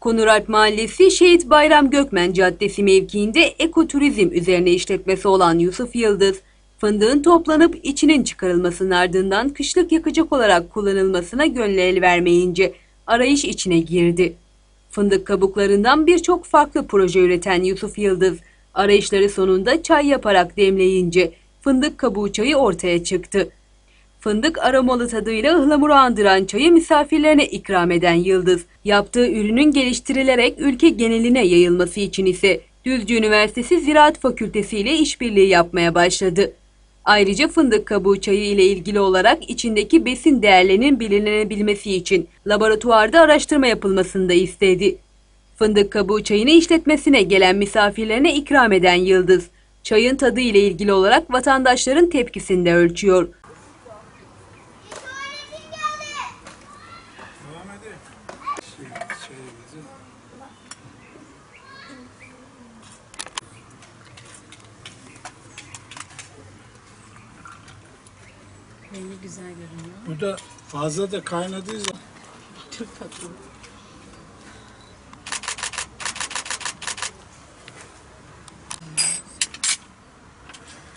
Konuralp Mahallesi Şehit Bayram Gökmen Caddesi mevkiinde ekoturizm üzerine işletmesi olan Yusuf Yıldız, fındığın toplanıp içinin çıkarılmasının ardından kışlık yakacak olarak kullanılmasına gönlü el vermeyince arayış içine girdi. Fındık kabuklarından birçok farklı proje üreten Yusuf Yıldız, arayışları sonunda çay yaparak demleyince fındık kabuğu çayı ortaya çıktı. Fındık aromalı tadıyla ıhlamuru andıran çayı misafirlerine ikram eden Yıldız, yaptığı ürünün geliştirilerek ülke geneline yayılması için ise Düzce Üniversitesi Ziraat Fakültesi ile işbirliği yapmaya başladı. Ayrıca fındık kabuğu çayı ile ilgili olarak içindeki besin değerlerinin bilinebilmesi için laboratuvarda araştırma yapılmasını da istedi. Fındık kabuğu çayını işletmesine gelen misafirlerine ikram eden Yıldız, çayın tadı ile ilgili olarak vatandaşların tepkisini de ölçüyor. Rengi güzel görünüyor. Bu da fazla da kaynadığı zaman Çok tatlı.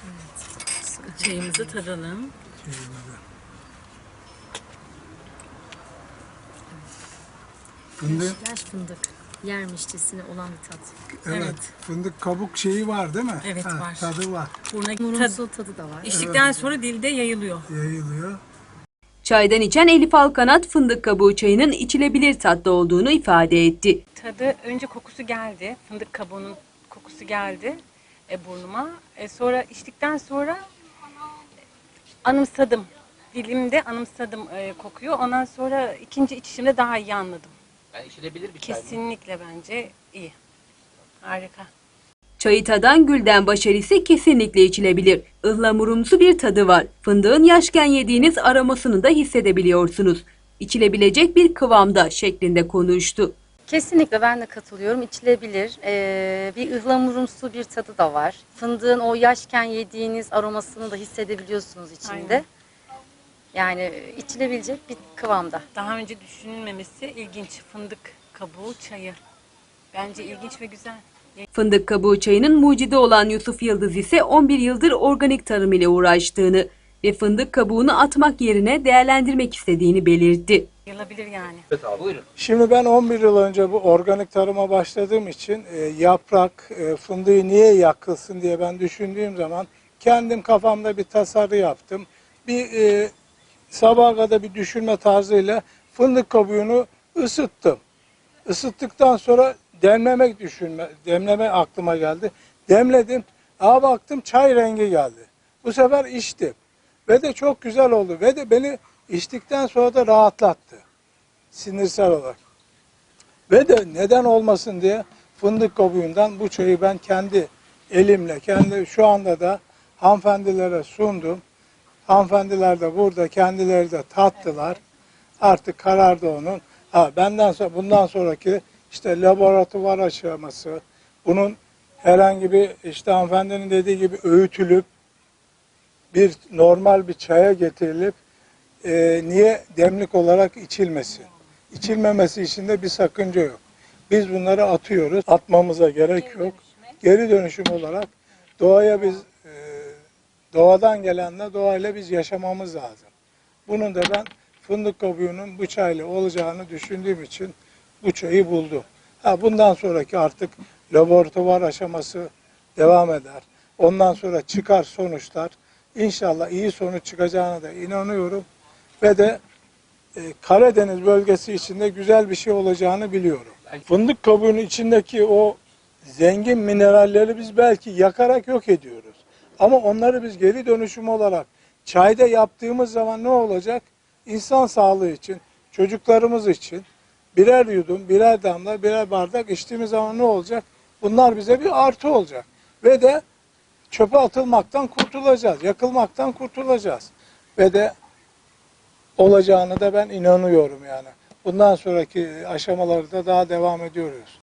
Evet. Çayımızı tadalım. fındık, Yaş fındık. Yermişçesine olan bir tat. evet, Evet. fındık kabuk şeyi var değil mi? Evet, var. Tadı var, Buruna tad, Murumsu tadı da var. içtikten sonra dilde yayılıyor. yayılıyor. Çaydan içen Elif Alkanat fındık kabuğu çayının içilebilir tatlı olduğunu ifade etti. Tadı önce kokusu geldi. Fındık kabuğunun kokusu geldi e, burnuma. E, sonra içtikten sonra anımsadım. Dilimde anımsadım e, kokuyu. Ondan sonra ikinci içişimde daha iyi anladım. Yani içilebilir bir çay. mı? Kesinlikle bence iyi. Harika. Çayı tadan Gülden Başar ise kesinlikle içilebilir. Ihlamurumsu bir tadı var. Fındığın yaşken yediğiniz aromasını da hissedebiliyorsunuz. İçilebilecek bir kıvamda şeklinde konuştu. Kesinlikle ben de katılıyorum. İçilebilir. Ee, bir ıhlamurumsu bir tadı da var. Fındığın o yaşken yediğiniz aromasını da hissedebiliyorsunuz içinde. Aynen. Yani içilebilecek bir kıvamda. Daha önce düşünülmemesi ilginç. Fındık kabuğu çayı. Bence ilginç ve güzel. Fındık kabuğu çayının mucidi olan Yusuf Yıldız ise 11 yıldır organik tarım ile uğraştığını ve fındık kabuğunu atmak yerine değerlendirmek istediğini belirtti. Yayılabilir yani. Evet abi buyurun. Şimdi ben 11 yıl önce bu organik tarıma başladığım için e, yaprak, e, fındığı niye yakılsın diye ben düşündüğüm zaman kendim kafamda bir tasarı yaptım. Bir e, sabaha kadar bir düşünme tarzıyla fındık kabuğunu ısıttım. Isıttıktan sonra demlemek düşünme, demleme aklıma geldi. Demledim. Aa baktım çay rengi geldi. Bu sefer içtim. Ve de çok güzel oldu. Ve de beni içtikten sonra da rahatlattı. Sinirsel olarak. Ve de neden olmasın diye fındık kabuğundan bu çayı ben kendi elimle, kendi şu anda da hanımefendilere sundum. Hanımefendiler de burada kendileri de tattılar. Artık karardı onun. Ha, benden sonra bundan sonraki işte laboratuvar aşaması, bunun herhangi bir işte hanımefendinin dediği gibi öğütülüp bir normal bir çaya getirilip e, niye demlik olarak içilmesi? İçilmemesi için de bir sakınca yok. Biz bunları atıyoruz. Atmamıza gerek yok. Geri dönüşüm olarak doğaya biz doğadan gelenle doğayla biz yaşamamız lazım. Bunun da ben fındık kabuğunun bu çayla olacağını düşündüğüm için bu çayı buldum. Ha, bundan sonraki artık laboratuvar aşaması devam eder. Ondan sonra çıkar sonuçlar. İnşallah iyi sonuç çıkacağına da inanıyorum. Ve de e, Karadeniz bölgesi içinde güzel bir şey olacağını biliyorum. Fındık kabuğunun içindeki o zengin mineralleri biz belki yakarak yok ediyoruz. Ama onları biz geri dönüşüm olarak çayda yaptığımız zaman ne olacak? İnsan sağlığı için, çocuklarımız için birer yudum, birer damla, birer bardak içtiğimiz zaman ne olacak? Bunlar bize bir artı olacak. Ve de çöpe atılmaktan kurtulacağız, yakılmaktan kurtulacağız. Ve de olacağını da ben inanıyorum yani. Bundan sonraki aşamalarda daha devam ediyoruz.